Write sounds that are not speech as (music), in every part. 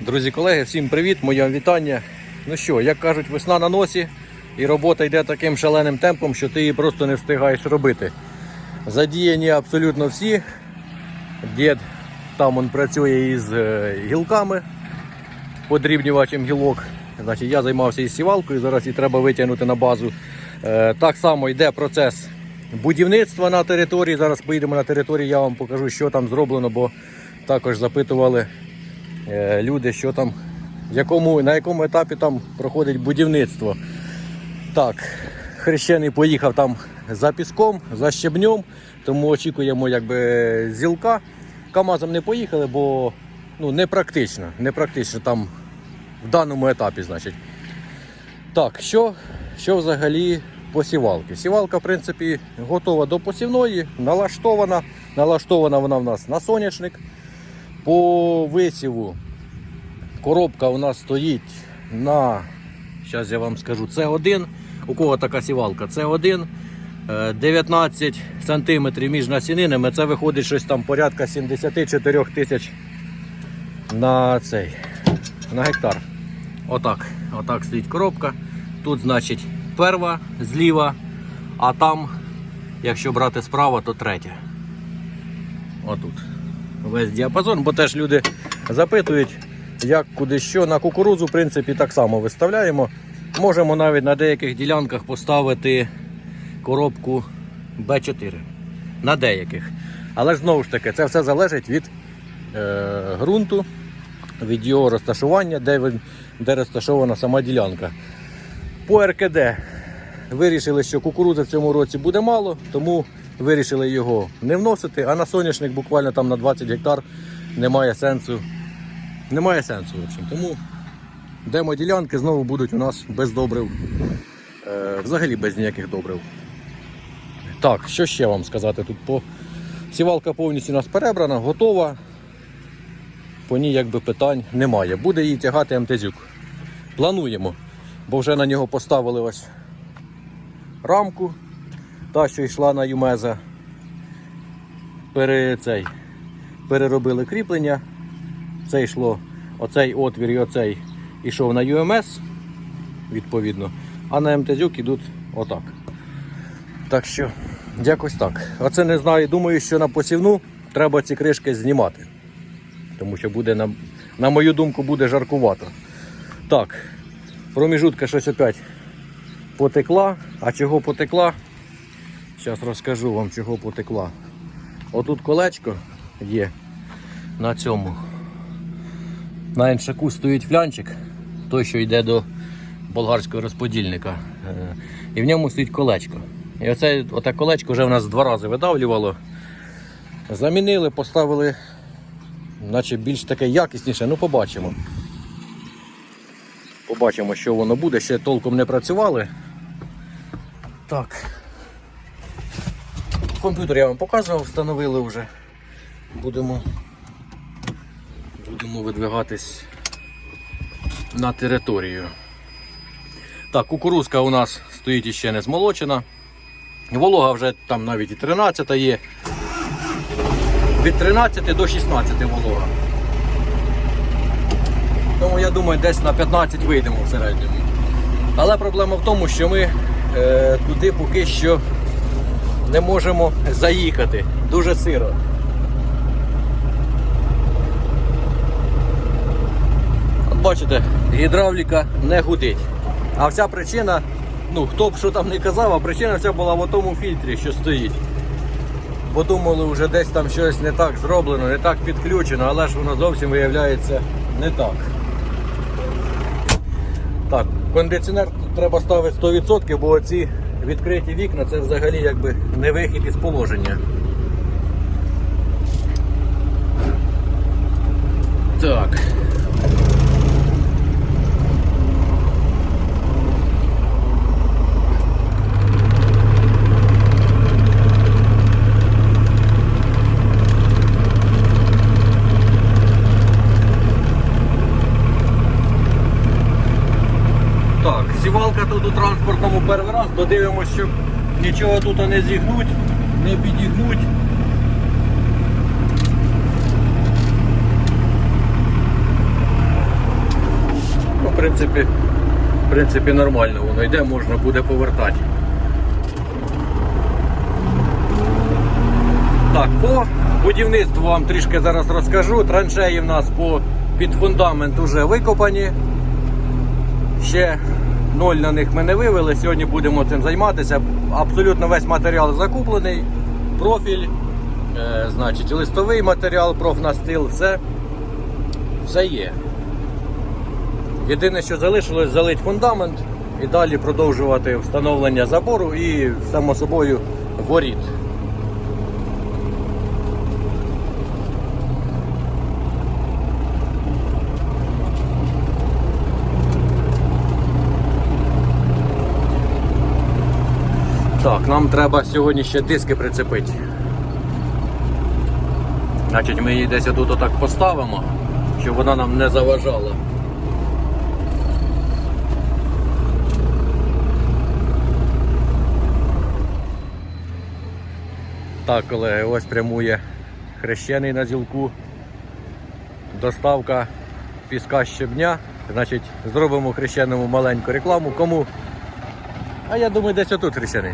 Друзі, колеги, всім привіт, моє вітання. Ну що, як кажуть, весна на носі, і робота йде таким шаленим темпом, що ти її просто не встигаєш робити. Задіяні абсолютно всі. Дід там он працює із е, гілками, подрібнювачем гілок. Значить, я займався із сівалкою, зараз її треба витягнути на базу. Е, Так само йде процес будівництва на території. Зараз поїдемо на територію, я вам покажу, що там зроблено, бо також запитували люди, що там, якому, на якому етапі там проходить будівництво. Так, хрещений поїхав там за піском, за щебнем, тому очікуємо якби зілка. КАМАЗом не поїхали, бо ну, не практично, не практично там в даному етапі, значить. Так, що, що взагалі по сівалки? Сівалка, в принципі, готова до посівної, налаштована. Налаштована вона в нас на сонячник. По висіву коробка у нас стоїть на, зараз я вам скажу, це 1 У кого така сівалка? Це 1 19 сантиметрів між насінинами. Це виходить щось там порядка 74 тисяч на цей на гектар. Отак. Отак стоїть коробка. Тут, значить, перва зліва, а там, якщо брати справа, то третя. Отут. Весь діапазон, бо теж люди запитують, як куди що. На кукурудзу, в принципі, так само виставляємо. Можемо навіть на деяких ділянках поставити коробку Б4. На деяких. Але ж знову ж таки, це все залежить від е, ґрунту, від його розташування, де, він, де розташована сама ділянка. По РКД вирішили, що кукурудзи в цьому році буде мало, тому вирішили його не вносити, а на соняшник буквально там на 20 гектар немає сенсу. Немає сенсу. В общем. Тому демо-ділянки знову будуть у нас без добрив. Е, взагалі без ніяких добрив. Так, що ще вам сказати тут по сівалка повністю у нас перебрана, готова. По ній якби питань немає. Буде її тягати МТЗюк. Плануємо, бо вже на нього поставили ось рамку, та, що йшла на Юмеза. Пере, цей, переробили кріплення. Це йшло оцей отвір і оцей ішов на UMS, відповідно, а на МТЗюк ідуть отак. Так що, якось так. Оце не знаю. Думаю, що на посівну треба ці кришки знімати. Тому що буде, на, на мою думку, буде жаркувато. Так, проміжутка щось опять потекла. А чого потекла? Зараз розкажу вам, чого потекла. Отут колечко є на цьому. На іншаку стоїть флянчик, той, що йде до болгарського розподільника. Е, І в ньому стоїть колечко. І оце оте колечко вже в нас два рази видавлювало. Замінили, поставили, наче більш таке якісніше, ну побачимо. Побачимо, що воно буде, ще толком не працювали. Так. Комп'ютер я вам показував, встановили вже. Будемо, будемо видвигатись на територію. Так, кукурузка у нас стоїть іще не змолочена. Волога вже там навіть і 13 є. Від 13 до 16 волога. Тому я думаю, десь на 15 вийдемо в середньому. Але проблема в тому, що ми е, туди поки що не можемо заїхати. Дуже сиро. От бачите, гідравліка не гудить. А вся причина, ну хто б що там не казав, а причина вся була в тому фільтрі, що стоїть. Подумали, вже десь там щось не так зроблено, не так підключено, але ж воно зовсім виявляється не так. Так, кондиціонер треба ставити 100%, бо ці відкриті вікна це взагалі якби не вихід із положення. Так сівалка тут у транспортному перший раз, додивимося, щоб нічого тут не зігнуть, не підігнуть. принципі, в принципі нормально воно йде, можна буде повертати. Так, по будівництву вам трішки зараз розкажу. Траншеї в нас по під фундамент вже викопані. Ще ноль на них ми не вивели. Сьогодні будемо цим займатися. Абсолютно весь матеріал закуплений. Профіль, е, значить, листовий матеріал, профнастил, все, все є. Єдине, що залишилось, залить фундамент і далі продовжувати встановлення забору і, само собою, воріт. Так, нам треба сьогодні ще диски прицепити. Значить, ми її десь тут отак поставимо, щоб вона нам не заважала. Так, колеги, ось прямує хрещений на зілку. Доставка піска щебня. Значить, зробимо хрещеному маленьку рекламу. Кому? А я думаю, десь отут хрещений.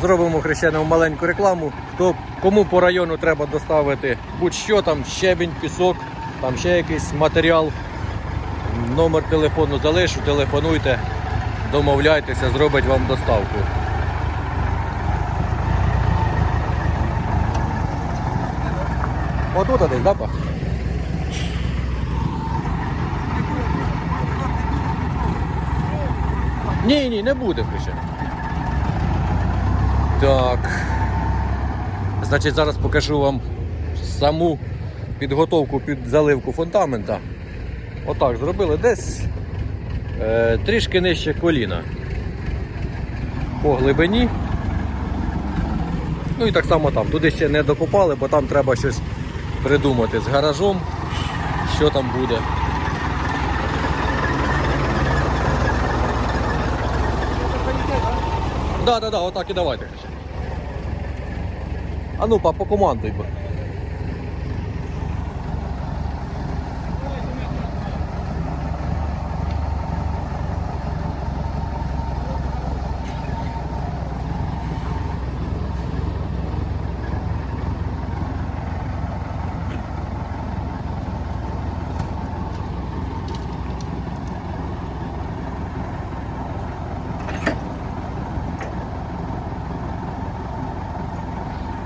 Зробимо хрещеному маленьку рекламу. Хто, кому по району треба доставити будь-що там, щебінь, пісок, там ще якийсь матеріал. Номер телефону залишу, телефонуйте, домовляйтеся, зробить вам доставку. Отут десь, да, па? Ні, ні, не буде хрещений. Так. Значить, зараз покажу вам саму підготовку під заливку фундамента. Отак зробили десь е, трішки нижче коліна. По глибині. Ну і так само там. Туди ще не докопали, бо там треба щось придумати з гаражом, що там буде. Да, да, да, отак і давайте. А ну, по командуй.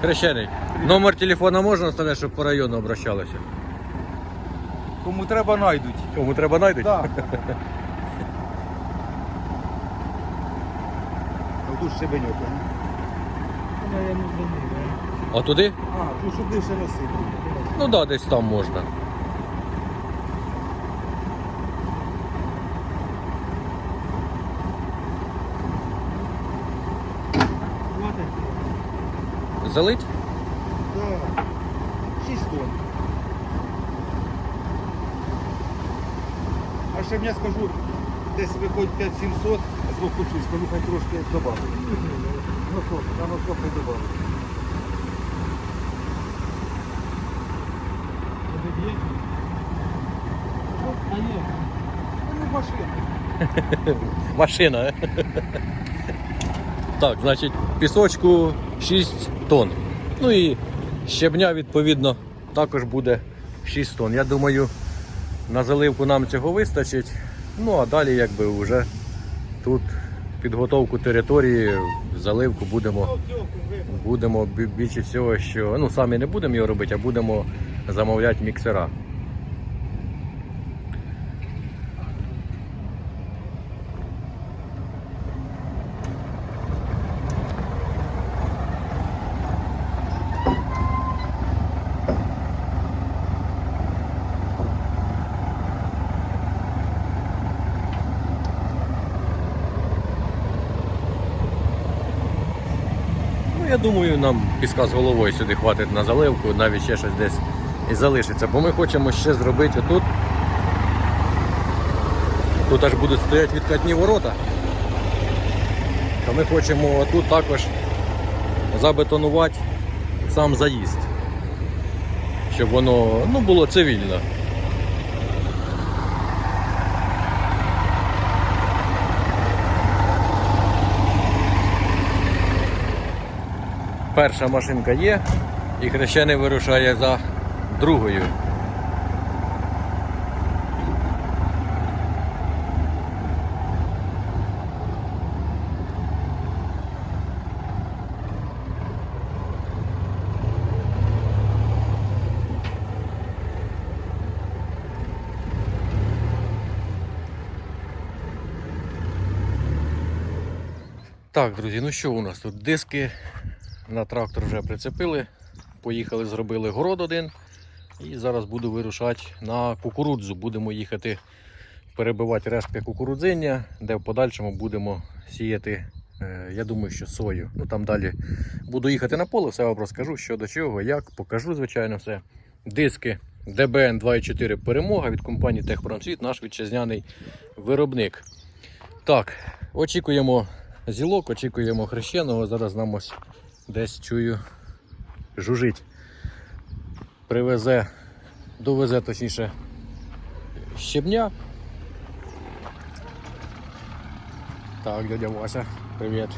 Хрещений. Номер телефона можна оставляти, щоб по району обращалися? Кому треба найдуть. Кому треба найдуть? Так. (laughs) Тут щебеньок. А туди? А, тут щоб більше носити. Ну так, да, десь там можна. Залить? Так. 6 тонн. А ще я скажу, десь виходить 5700, з боку скажу, хай трошки добавить. Носок, на носок не добавить. Ну, машина. (laughs) Машина. Так, значить, пісочку 6 тонн. Ну і щебня, відповідно, також буде 6 тонн. Я думаю, на заливку нам цього вистачить. Ну а далі якби вже тут підготовку території, заливку будемо, будемо більше всього, що ну самі не будемо його робити, а будемо замовляти міксера. Ну, я думаю, нам піска з головою сюди хватить на заливку, навіть ще щось десь і залишиться. Бо ми хочемо ще зробити отут. Тут аж будуть стояти відкатні ворота. То ми хочемо тут також забетонувати сам заїзд. Щоб воно ну, було цивільно. Перша машинка є, і хрещений вирушає за другою. Так, друзі, ну що у нас тут? Диски на трактор вже прицепили. Поїхали, зробили город один. І зараз буду вирушати на кукурудзу. Будемо їхати перебивати рештки кукурудзиння, де в подальшому будемо сіяти, е, я думаю, що сою. Ну там далі буду їхати на поле, все вам розкажу, що до чого, як, покажу, звичайно, все. Диски ДБН 2.4 перемога від компанії Техпромсвіт, наш вітчизняний виробник. Так, очікуємо зілок, очікуємо хрещеного. Зараз нам ось десь чую жужить. Привезе, довезе точніше щебня. Так, дядя Вася, привіт.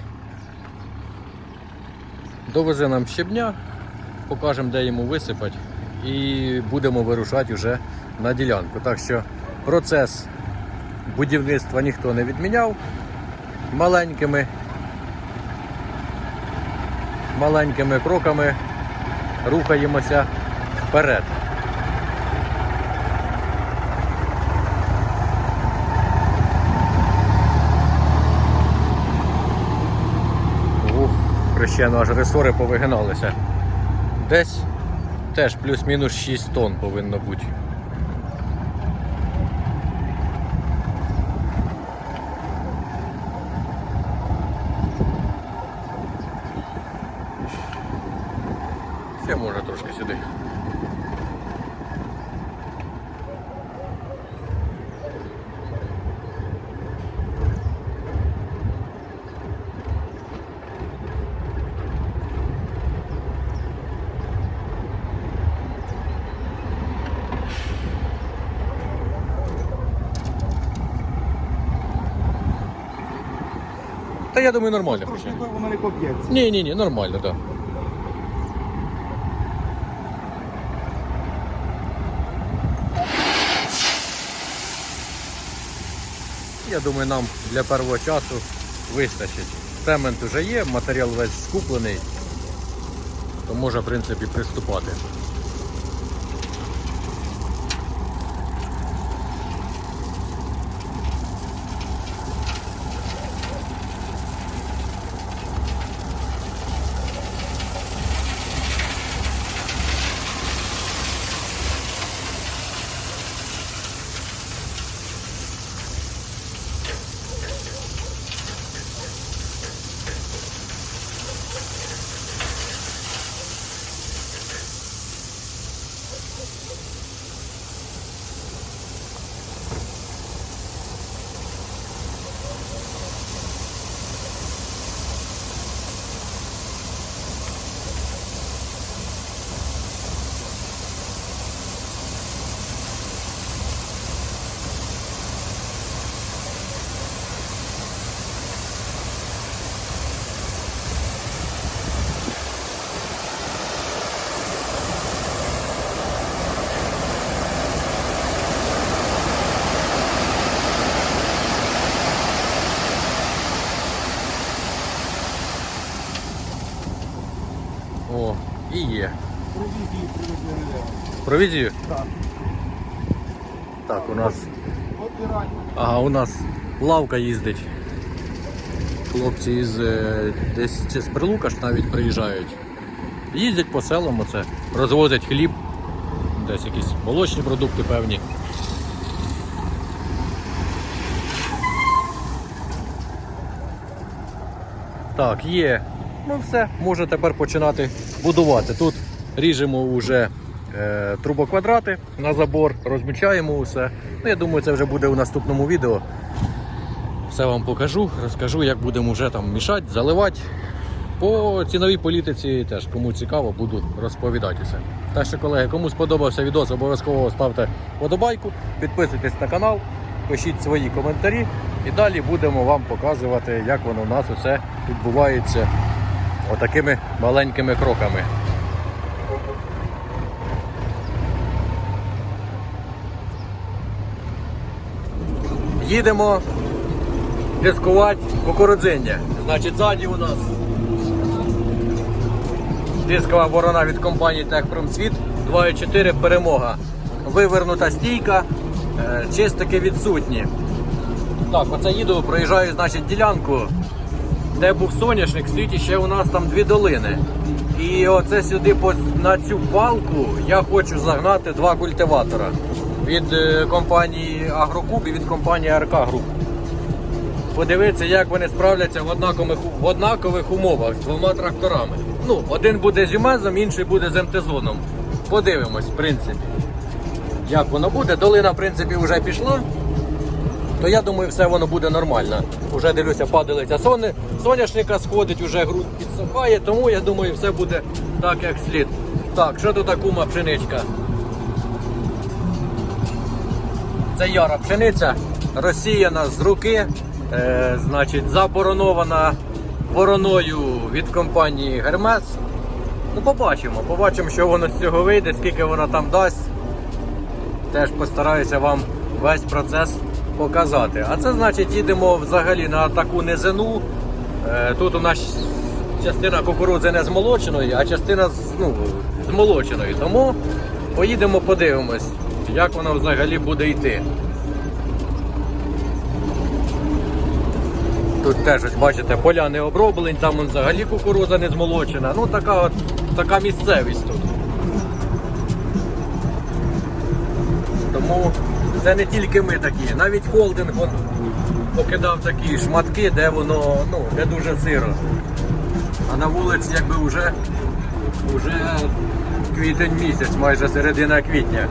Довезе нам щебня, покажемо, де йому висипати, і будемо вирушати вже на ділянку. Так що процес будівництва ніхто не відміняв маленькими, маленькими кроками рухаємося вперед. Ух, хрещено аж ресори повигиналися. Десь теж плюс-мінус 6 тонн повинно бути. Ще може трошки сюди. Та я думаю, нормально. Трошки воно не поб'ється. Ні, ні, ні, нормально, так. Да. Я думаю, нам для першого часу вистачить. Цемент вже є, матеріал весь скуплений, то може, в принципі, приступати. Провізію? Так. Так, у нас. Ага, у нас лавка їздить. Хлопці із е, десь чи з Прилукаш навіть приїжджають. Їздять по селам, оце, розвозять хліб, десь якісь молочні продукти певні. Так, є. Ну все, можна тепер починати будувати. Тут ріжемо вже трубоквадрати на забор, розмічаємо усе. Ну, я думаю, це вже буде у наступному відео. Все вам покажу, розкажу, як будемо вже там мішати, заливати. По ціновій політиці теж, кому цікаво, буду розповідати все. Так що, колеги, кому сподобався відео, обов'язково ставте вподобайку, підписуйтесь на канал, пишіть свої коментарі і далі будемо вам показувати, як воно у нас усе відбувається Отакими маленькими кроками. Їдемо дискувати кукурудзиння. Значить, ззаді у нас дискова борона від компанії Техпромсвіт 2.4 перемога. Вивернута стійка, е, чистики відсутні. Так, оце їду, проїжджаю, значить, ділянку, де був соняшник, стоїть ще у нас там дві долини. І оце сюди на цю балку я хочу загнати два культиватора від е, компанії Агрокуб і від компанії РК Груп. Подивитися, як вони справляться в однакових, в однакових умовах з двома тракторами. Ну, один буде з Юмезом, інший буде з МТЗоном. Подивимось, в принципі, як воно буде. Долина, в принципі, вже пішла то я думаю, все воно буде нормально. Уже дивлюся, падалиця сони, соняшника сходить, уже грудь підсохає, тому я думаю, все буде так, як слід. Так, що тут кума пшеничка? Це яра пшениця, розсіяна з руки, е, значить, заборонована бороною від компанії Гермес. Ну, побачимо, побачимо, що воно з цього вийде, скільки вона там дасть. Теж постараюся вам весь процес показати. А це значить їдемо взагалі на таку низину. Е, Тут у нас частина кукурудзи не змолоченої, а частина з- ну, змолоченої. Тому поїдемо подивимось, як воно взагалі буде йти. Тут теж ось бачите, поля не оброблені, там вон взагалі кукурудза не змолочена. Ну така от така місцевість тут. Тому це не тільки ми такі, навіть холдинг вон покидав такі шматки, де воно ну, де дуже сиро. А на вулиці якби вже, вже квітень місяць, майже середина квітня.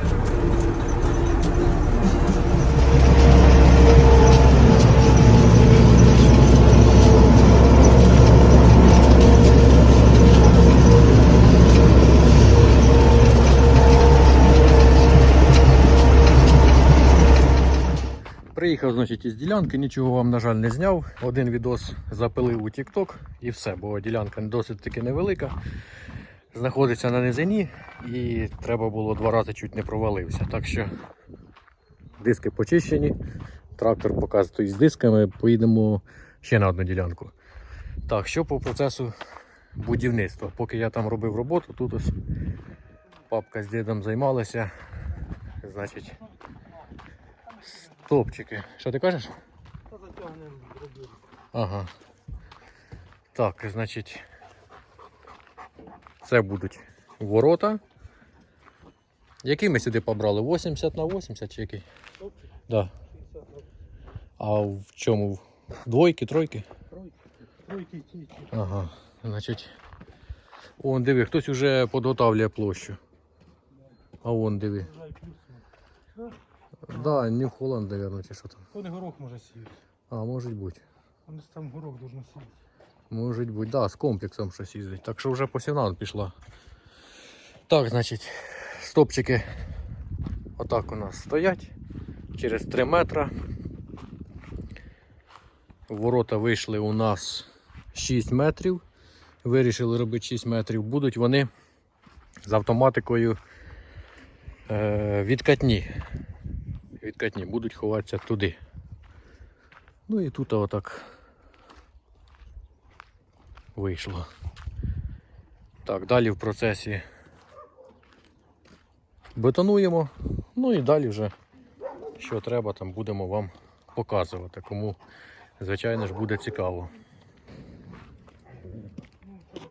Приїхав, значить, із ділянки, нічого вам, на жаль, не зняв. Один відос запилив у TikTok і все, бо ділянка досить таки невелика. Знаходиться на низині і треба було два рази чуть не провалився. Так що диски почищені. Трактор стоїть з дисками, поїдемо ще на одну ділянку. Так, що по процесу будівництва? Поки я там робив роботу, тут ось папка з дідом займалася. Значить, Стопчики. Що ти кажеш? Та затягнемо зробити. Ага. Так, значить. Це будуть ворота. Які ми сюди побрали? 80 на 80 чи який? Стопчик, Да. 60 на А в чому? Двойки, тройки? тройки. Тройки ті, ті. Ага. Значить. Вон диви, хтось уже підготавлює площу. А вон диви. Вже й плюс. Да, Нью Холланд, наверное, чи що там. То не горох може сіяти. А, може бути. Десь там горох должен сіяти. Може бути, да, з комплексом щось їздить. Так що вже посівна пішла. Так, значить, стопчики отак у нас стоять через 3 метри. Ворота вийшли у нас 6 метрів. Вирішили робити 6 метрів. Будуть вони з автоматикою е, відкатні. Відкатні, будуть ховатися туди. Ну і тут отак вийшло. Так, далі в процесі бетонуємо, ну і далі вже що треба, там будемо вам показувати. Кому, звичайно ж, буде цікаво.